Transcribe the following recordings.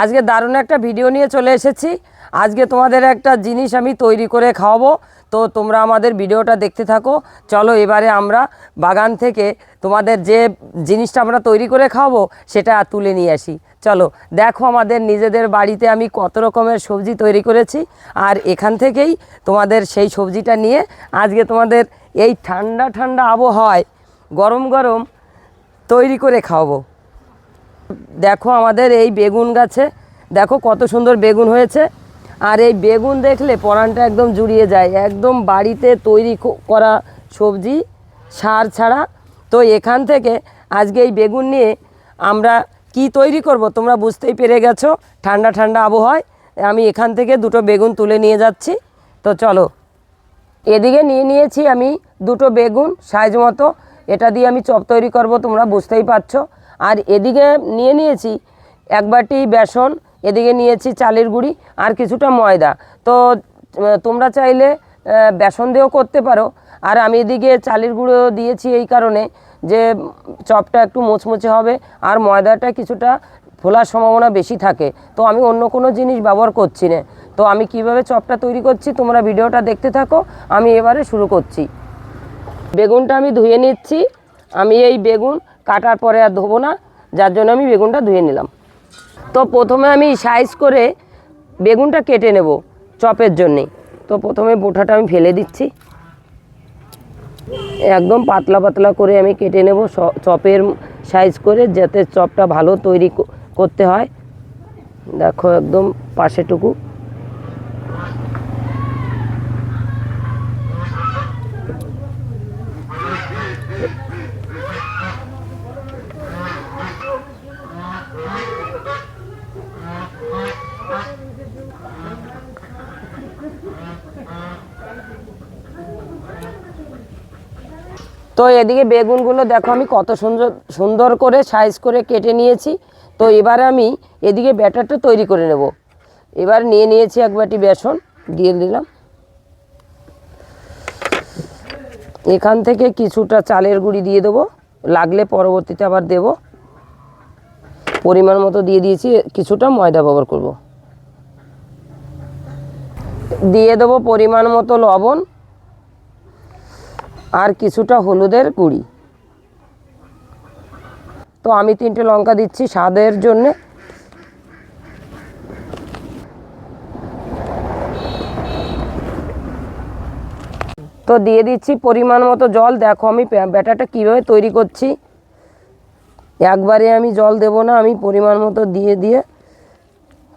আজকে দারুণ একটা ভিডিও নিয়ে চলে এসেছি। আজকে তোমাদের একটা জিনিস আমি তৈরি করে খাওয়াবো। তো তোমরা আমাদের ভিডিওটা দেখতে থাকো। চলো এবারে আমরা বাগান থেকে তোমাদের যে জিনিসটা আমরা তৈরি করে খাওয়াবো, সেটা তুলে নিয়ে আসি। চলো, দেখো আমাদের নিজেদের বাড়িতে আমি কত রকমের সবজি তৈরি করেছি। আর এখান থেকেই তোমাদের সেই সবজিটা নিয়ে আজকে তোমাদের এই ঠান্ডা ঠান্ডা আবহাওয়ায় গরম গরম তৈরি করে খাওয়াবো। দেখো আমাদের এই বেগুন গাছে দেখো কত সুন্দর বেগুন হয়েছে। আর এই বেগুন দেখলে পরানটা একদম জুড়িয়ে যায়। একদম বাড়িতে তৈরি করা সবজি, সার ছাড়া। তো এখান থেকে আজকে এই বেগুন নিয়ে আমরা কি তৈরি করব তোমরা বুঝতেই পেরে গেছো। ঠান্ডা ঠান্ডা আবহাওয়ায় আমি এখান থেকে দুটো বেগুন তুলে নিয়ে যাচ্ছি। তো চলো, এদিকে নিয়ে নিয়েছি আমি দুটো বেগুন সাইজ মতো। এটা দিয়ে আমি চপ তৈরি করব, তোমরা বুঝতেই পারছ। আর এদিকে নিয়ে নিয়েছি এক বাটি বেসন এদিকে নিয়েছি চালের গুঁড়ি আর কিছুটা ময়দা। তো তোমরা চাইলে বেসন দিয়েও করতে পারো। আর আমি এদিকে চালের গুঁড়ো দিয়েছি এই কারণে যে, চপটা একটু মুচমুচে হবে আর ময়দাটা কিছুটা ফোলার সম্ভাবনা বেশি থাকে। তো আমি অন্য কোনো জিনিস ব্যবহার করছি না। তো আমি কীভাবে চপটা তৈরি করছি তোমরা ভিডিওটা দেখতে থাকো। আমি এবারে শুরু করছি। বেগুনটা আমি ধুয়ে নিচ্ছি। আমি এই বেগুন কাটার পরে আর ধোবো না, যার জন্য আমি বেগুনটা ধুয়ে নিলাম। তো প্রথমে আমি সাইজ করে বেগুনটা কেটে নেব চপের জন্যে। তো প্রথমে বোঠাটা আমি ফেলে দিচ্ছি। একদম পাতলা পাতলা করে আমি কেটে নেব চপের সাইজ করে যাতে চপটা ভালো তৈরি করতে হয়। দেখো একদম পাশেটুকু। তো এদিকে বেগুনগুলো দেখো আমি কত সুন্দর সুন্দর করে সাইজ করে কেটে নিয়েছি। তো এবার আমি এদিকে ব্যাটারটা তৈরি করে নেব। এবার নিয়ে নিয়েছি এক বাটি বেসন, দিয়ে দিলাম। এখান থেকে কিছুটা চালের গুঁড়ি দিয়ে দেবো। লাগলে পরবর্তীতে আবার দেব। পরিমাণ মতো দিয়ে দিয়েছি, কিছুটা ময়দা ব্যবহার করব। দিয়ে দেবো পরিমাণ মতো লবণ। আর কিছুটা হলুদের গুঁড়ি। তো আমি তিনটে লঙ্কা দিচ্ছি স্বাদের জন্যে। তো দিয়ে দিচ্ছি পরিমাণ মতো জল। দেখো আমি ব্যাটারটা কীভাবে তৈরি করছি। একবারে আমি জল দেব না, আমি পরিমাণ মতো দিয়ে দিয়ে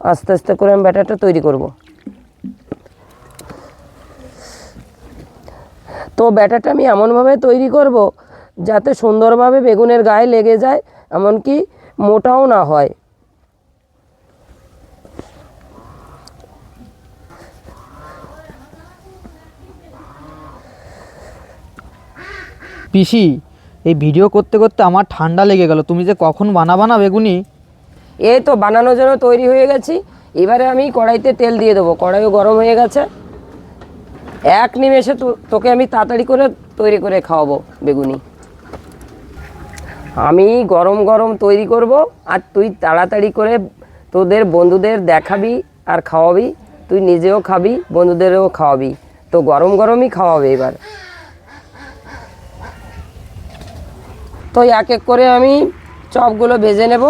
আস্তে আস্তে করে আমি ব্যাটারটা তৈরি করব। তো ব্যাটারটা আমি এমনভাবে তৈরি করব যাতে সুন্দরভাবে বেগুনের গায়ে লেগে যায় এমনকি মোটাও না হয়। পিসি এই ভিডিও করতে করতে আমার ঠান্ডা লেগে গেল। তুমি যে কখন বানাবা না বেগুনি? এই তো বানানোর জন্য তৈরি হয়ে গেছি। এবারে আমি কড়াইতে তেল দিয়ে দেবো। কড়াইও গরম হয়ে গেছে। এক নিমেষে তোকে আমি তাড়াতাড়ি করে তৈরি করে খাওয়াবো, বেগুনি। আমি গরম গরম তৈরি করব আর তুই তাড়াতাড়ি করে তোদের বন্ধুদের দেখাবি আর খাওয়াবি, তুই নিজেও খাবি, বন্ধুদেরও খাওয়াবি। তো গরম গরমই খাওয়াবে এবার। তো এক এক করে আমি চপগুলো ভেজে নেব।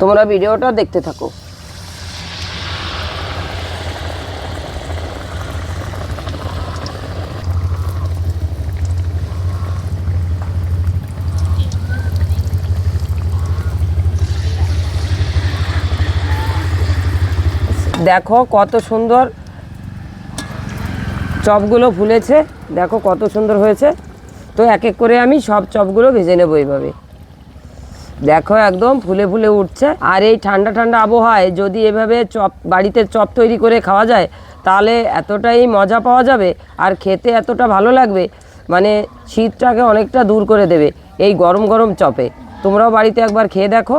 তোমরা ভিডিওটা দেখতে থাকো। দেখো কত সুন্দর চপগুলো ফুলেছে। দেখো কত সুন্দর হয়েছে। তো এক এক করে আমি সব চপগুলো ভেজে নেব এইভাবে। দেখো একদম ফুলে ফুলে উঠছে। আর এই ঠান্ডা ঠান্ডা আবহাওয়ায় যদি এভাবে চপ, বাড়িতে চপ তৈরি করে খাওয়া যায়, তাহলে এতটাই মজা পাওয়া যাবে আর খেতে এতটা ভালো লাগবে। মানে শীতটাকে অনেকটা দূর করে দেবে এই গরম গরম চপে। তোমরাও বাড়িতে একবার খেয়ে দেখো,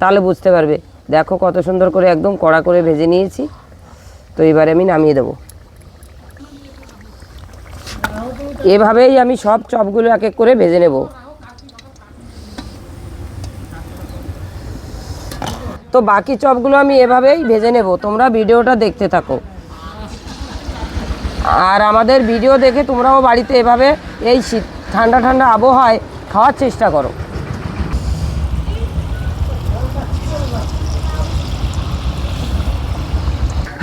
তাহলে বুঝতে পারবে। দেখো কত সুন্দর করে একদম কড়া করে ভেজে নিয়েছি। তো এবারে আমি নামিয়ে দেবো। এভাবেই আমি সব চপগুলো এক এক করে ভেজে নেব। তো বাকি চপগুলো আমি এভাবেই ভেজে নেব। তোমরা ভিডিওটা দেখতে থাকো। আর আমাদের ভিডিও দেখে তোমরাও বাড়িতে এভাবে এই শীত ঠান্ডা ঠান্ডা আবহাওয়ায় খাওয়ার চেষ্টা করো।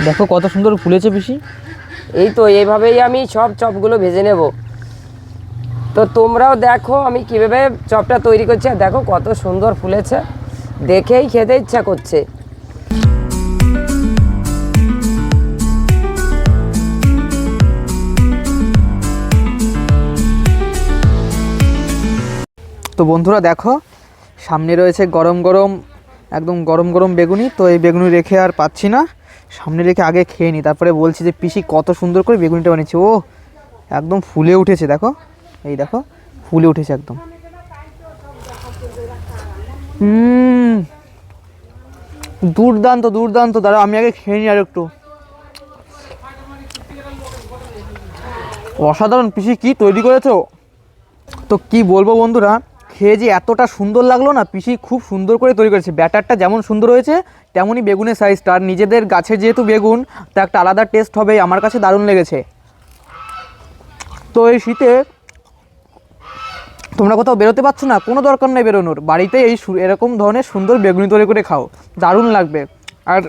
দেখো কত সুন্দর ফুলেছে পিসি। এই তো এইভাবেই আমি সব চপগুলো ভেজে নেব। তো তোমরাও দেখো আমি কীভাবে চপটা তৈরি করছি আর দেখো কত সুন্দর ফুলেছে। দেখেই খেতে ইচ্ছা করছে। তো বন্ধুরা দেখো সামনে রয়েছে গরম গরম একদম গরম গরম বেগুনি। তো এই বেগুনি রেখে আর পাচ্ছি না। সামনে রেখে আগে খেয়ে নিই তারপরে বলছি যে, পিসি কত সুন্দর করে বেগুনিটা বানিয়েছে। ও একদম ফুলে উঠেছে, দেখো। এই দেখো, ফুলে উঠেছে একদম। দুর্দান্ত দুর্দান্ত। দাঁড়া আমি আগে খেয়ে নিই আর একটু অসাধারণ, পিসি কি তৈরি করেছ? তো কি বলব বন্ধুরা খেয়ে যে এতটা সুন্দর লাগল না, পিসি খুব সুন্দর করে তৈরি করেছে। ব্যাটারটা যেমন সুন্দর হয়েছে, তেমনই বেগুনের সাইজটা আর নিজেদের গাছে যেহেতু বেগুন, তা একটা আলাদা টেস্ট হবে, আমার কাছে দারুণ লেগেছে। তো এই শীতে তোমরা কোথাও বেরোতে পারছ না, কোনো দরকার নেই বেরোনোর। বাড়িতে এই এরকম ধরনের সুন্দর বেগুনি তৈরি করে খাও, দারুণ লাগবে। আর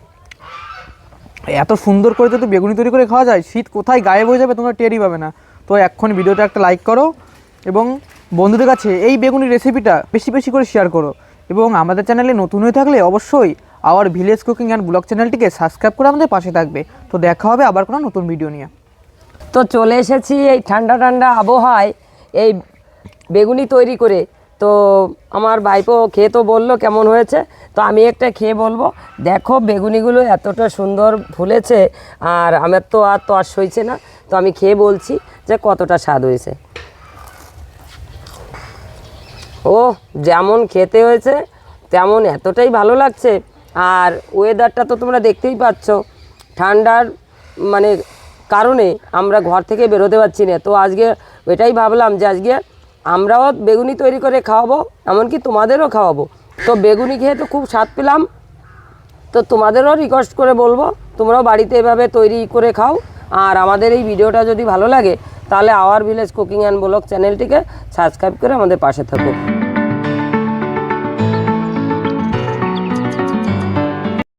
এত সুন্দর করে যদি বেগুনি তৈরি করে খাওয়া যায়, শীত কোথায় গায়েব হয়ে যাবে তোমরা টেরই পাবে না। তো এখন ভিডিওটা একটা লাইক করো এবং বন্ধুদের কাছে এই বেগুনি রেসিপিটা বেশি বেশি করে শেয়ার করো। এবং আমাদের চ্যানেলে নতুন হয়ে থাকলে অবশ্যই our village cooking and blog চ্যানেলটিকে সাবস্ক্রাইব করে আমাদের পাশে থাকবে। তো দেখা হবে আবার কোনো নতুন ভিডিও নিয়ে। তো চলে এসেছি এই ঠান্ডা ঠান্ডা আবহাওয়ায় এই বেগুনি তৈরি করে। তো আমার ভাইপো খেয়ে তো বলল কেমন হয়েছে। তো আমি একটা খেয়ে বলব, দেখো বেগুনিগুলো এতটা সুন্দর ফুলেছে আর আমার তো আর তো আর সইছে না। তো আমি খেয়ে বলছি যে কতটা স্বাদ হয়েছে। ও যেমন খেতে হয়েছে, তেমন এতটাই ভালো লাগছে। আর ওয়েদারটা তো তোমরা দেখতেই পাচ্ছ। ঠান্ডার মানে কারণে আমরা ঘর থেকে বেরোতে পারছি না। তো আজকে এটাই ভাবলাম যে আজকে আমরাও বেগুনি তৈরি করে খাওয়াবো, এমনকি তোমাদেরও খাওয়াবো। তো বেগুনি খেয়ে তো খুব স্বাদ পেলাম। তো তোমাদেরও রিকোয়েস্ট করে বলব, তোমরাও বাড়িতে এভাবে তৈরি করে খাও। আর আমাদের এই ভিডিওটা যদি ভালো লাগে, তাহলে our village cooking and blog চ্যানেলটিকে সাবস্ক্রাইব করে আমাদের পাশে থাকো।